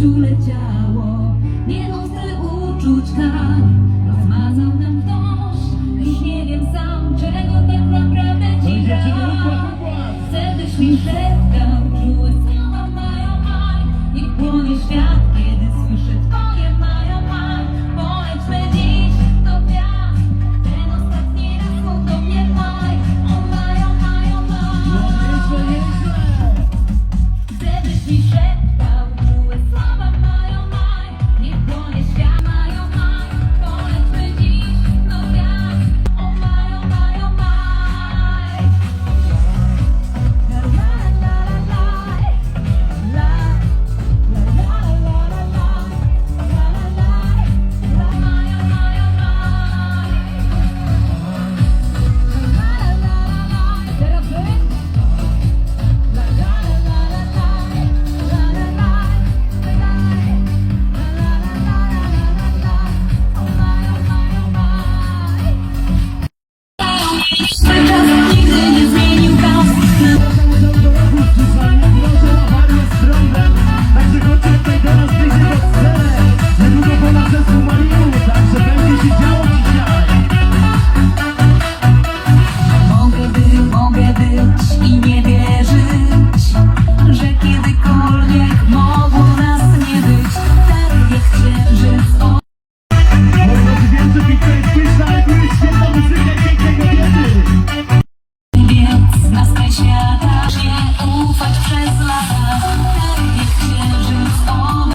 uszu leciało, nie uczuć kar. świata, nie ufać